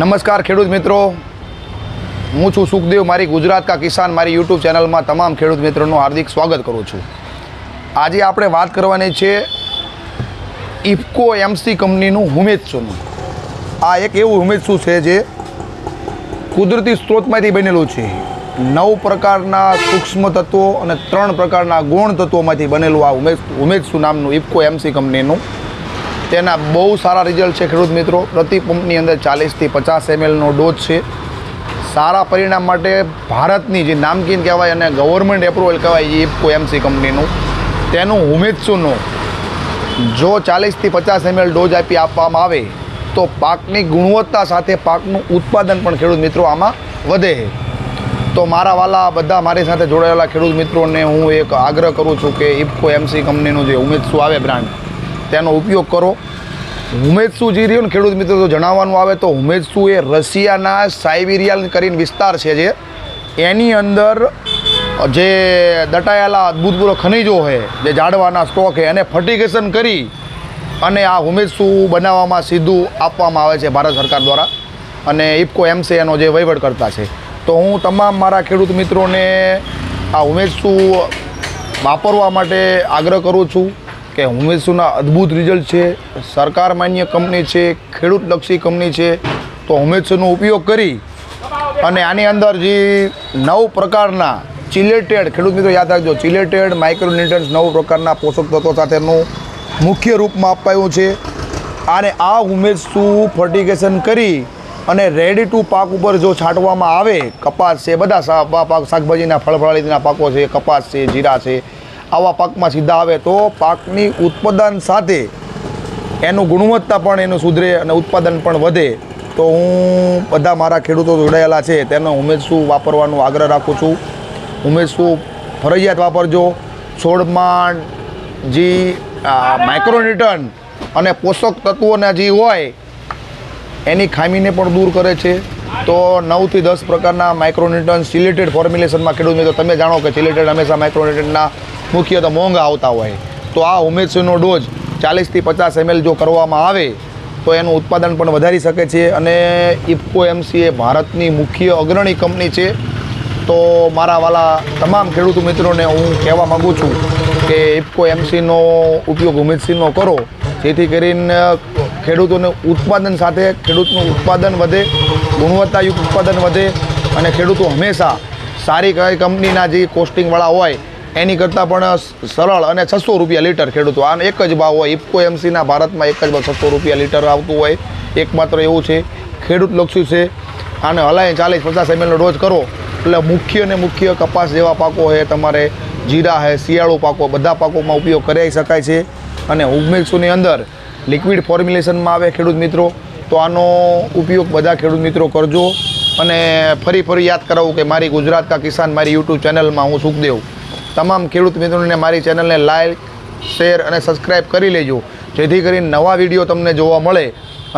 નમસ્કાર ખેડૂત મિત્રો. હું છું સુખદેવ, મારી ગુજરાત કા કિસાન મારી યુટ્યુબ ચેનલમાં તમામ ખેડૂત મિત્રોનું હાર્દિક સ્વાગત કરું છું. આજે આપણે વાત કરવાની છે ઇફકો એમસી કંપનીનું હુમેત્સુનું આ એક એવું હુમેત્સુ છે જે કુદરતી સ્ત્રોતમાંથી બનેલું છે. નવ પ્રકારના સૂક્ષ્મ તત્વો અને ત્રણ પ્રકારના ગૌણ તત્વોમાંથી બનેલું આ ઉમેશ ઉમેદસુ નામનું ઇફકો એમસી કંપનીનું તેના બહુ સારા રિઝલ્ટ છે ખેડૂત મિત્રો. પ્રતિ પંપની અંદર ચાલીસથી પચાસ એમએલનો ડોઝ છે. સારા પરિણામ માટે ભારતની જે નામકીન કહેવાય અને ગવર્મેન્ટ એપ્રુવલ કહેવાય ઇફકો એમસી કંપનીનું, તેનું હુમેત્સુનું જો ચાલીસથી પચાસ એમએલ ડોઝ આપી આપવામાં આવે, તો પાકની ગુણવત્તા સાથે પાકનું ઉત્પાદન પણ ખેડૂત મિત્રો આમાં વધે તો મારા વાલા બધા મારી સાથે જોડાયેલા ખેડૂત મિત્રોને હું એક આગ્રહ કરું છું કે ઇફકો એમસી કંપનીનું જે ઉમેદસુ આવે બ્રાન્ડ તેનો ઉપયોગ કરો. હુમેદસુ જે રહ્યો ને ખેડૂત મિત્રો તો જણાવવાનું આવે તો હુમેદસુ એ રશિયાના સાઇબિરિયલ કરીને વિસ્તાર છે જે. એની અંદર જે દટાયેલા અદ્ભુતપૂર્વ ખનિજો છે, જે ઝાડવાના સ્ટોક છે, એને ફર્ટિગેશન કરી અને આ હુમેદસુ બનાવવામાં સીધું આપવામાં આવે છે ભારત સરકાર દ્વારા. અને ઇફકો એમસી એનો જે વહીવટ કરતા છે. તો હું તમામ મારા ખેડૂત મિત્રોને આ હુમેદસુ વાપરવા માટે આગ્રહ કરું છું. કે હુમેશુના અદ્ભુત રિઝલ્ટ છે, સરકાર માન્ય કંપની છે ખેડૂતલક્ષી કંપની છે, તો હુમેશુનો ઉપયોગ કરી અને આની અંદર જે નવ પ્રકારના ચિલેટેડ ખેડૂત મિત્રો યાદ રાખજો ચિલેટેડ માઇક્રોન્યુટ્રન્સ નવ પ્રકારના પોષક તત્વો સાથેનું મુખ્ય રૂપમાં અપાયું છે. અને આ હુમેદસુ ફર્ટિગેશન કરી અને રેડી ટુ પાક ઉપર જો છાંટવામાં આવે, કપાસ છે, બધા પાક શાકભાજીના ફળફળાદીના પાકો છે, કપાસ છે, જીરા છે આવા પાકમાં સીધા આવે તો પાકની ઉત્પાદન સાથે એનું ગુણવત્તા પણ એનું સુધરે અને ઉત્પાદન પણ વધે. તો હું બધા મારા ખેડૂતો જોડાયેલા છે, તેનો ઉમેદસુ વાપરવાનો આગ્રહ રાખું છું. ઉમેદસુ ફરજિયાત વાપરજો. છોડમાં જે માઇક્રોન્યુટન અને પોષક તત્વોના જે હોય, એની ખામીને પણ દૂર કરે છે. તો નવથી દસ પ્રકારના માઇક્રોન્યુટન સિલેટેડ ફોર્મ્યુલેશનમાં ખેડૂત મિત્રો, તમે જાણો કે સિલેટેડ હંમેશા માઇક્રોન્યુટનના મુખ્ય તો મોંઘા આવતા હોય. તો આ ઉમેદસીનો ડોઝ ચાલીસથી પચાસ એમએલ જો કરવામાં આવે, તો એનું ઉત્પાદન પણ વધારી શકે છે અને ઇફકો એમસી એ ભારતની મુખ્ય અગ્રણી કંપની છે. તો મારા વાલા તમામ ખેડૂત મિત્રોને હું કહેવા માગું છું કે ઇફકો એમસીનો ઉપયોગ ઉમેદસીનો કરો, જેથી કરીને ખેડૂતોને ઉત્પાદન સાથે ખેડૂતનું ઉત્પાદન વધે, ગુણવત્તાયુક્ત ઉત્પાદન વધે અને ખેડૂતો હંમેશા સારી કંપનીના જે કોસ્ટિંગવાળા હોય એની કરતાં પણ સરળ અને છસો રૂપિયા લીટર ખેડૂતો આનો એક જ ભાવ હોય. ઇફકો એમસીના ભારતમાં એક જ ભાવ છસો રૂપિયા લીટર આવતું હોય. એકમાત્ર એવું છે, ખેડૂત લક્ષી છે. આને હલાય ચાલીસ પચાસ એમએલનો ડોઝ કરો. એટલે મુખ્ય ને મુખ્ય કપાસ જેવા પાકો છે તમારે જીરા છે શિયાળુ પાકો, બધા પાકોમાં ઉપયોગ કરાવી શકાય છે. અને ઉમેક્ષુની અંદર લિક્વિડ ફોર્મ્યુલેશનમાં આવે ખેડૂત મિત્રો, તો આનો ઉપયોગ બધા ખેડૂત મિત્રો કરજો. અને ફરી ફરી યાદ કરાવું કે મારી ગુજરાત કા કિસાન મારી યુટ્યુબ ચેનલમાં હું સુખદેવ. તમામ ખેડૂત મિત્રોને મારી ચેનલને લાઇક શેર અને સબસ્ક્રાઈબ કરી લેજો. જેથી કરીને નવા વીડિયો તમને જોવા મળે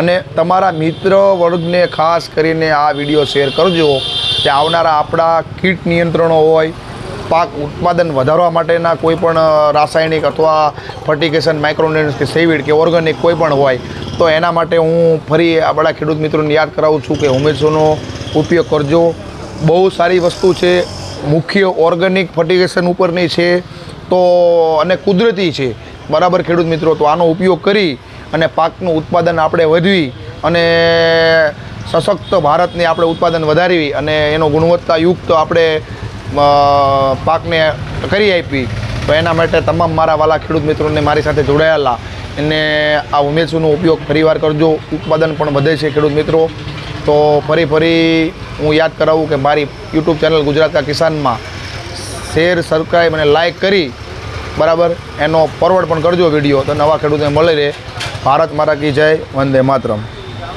અને તમારા મિત્ર વર્ગને ખાસ કરીને આ વીડિયો શેર કરજો. કે આવનારા આપણા કીટ નિયંત્રણો હોય, પાક ઉત્પાદન વધારવા માટેના કોઈ પણ રાસાયણિક અથવા ફર્ટિકેશન માઇક્રોન્યુટ્રન્સ કે સેવિડ કે ઓર્ગેનિક કોઈ પણ હોય, તો એના માટે હું ફરી આપણા ખેડૂત મિત્રોને યાદ કરાવું છું કે હુમેશોનો ઉપયોગ કરજો. બહુ સારી વસ્તુ છે. મુખ્ય ઓર્ગેનિક ફર્ટિગેશન ઉપરની છે તો, અને કુદરતી છે. બરાબર ખેડૂત મિત્રો, તો આનો ઉપયોગ કરી અને પાકનું ઉત્પાદન આપણે વધવી અને સશક્ત ભારતને આપણે ઉત્પાદન વધારવી અને એનો ગુણવત્તાયુક્ત આપણે પાકને કરી આપી તો એના માટે તમામ મારા વાલા ખેડૂત મિત્રોને મારી સાથે જોડાયેલા. એને આ ઉમેદસુનો ઉપયોગ ફરીવાર કરજો. ઉત્પાદન પણ વધે છે ખેડૂત મિત્રો. તો ફરી ફરી હું યાદ કરાવું કે મારી યુટ્યુબ ચેનલ ગુજરાત કા કિસાનમાં શેર સબસ્ક્રાઈબ અને લાઇક કરી. બરાબર? એનો ફોરવર્ડ પણ કરજો વીડિયો. તો નવા ખેડૂતોને મળી રહે. ભારત મારા કી જય. વંદે માતરમ.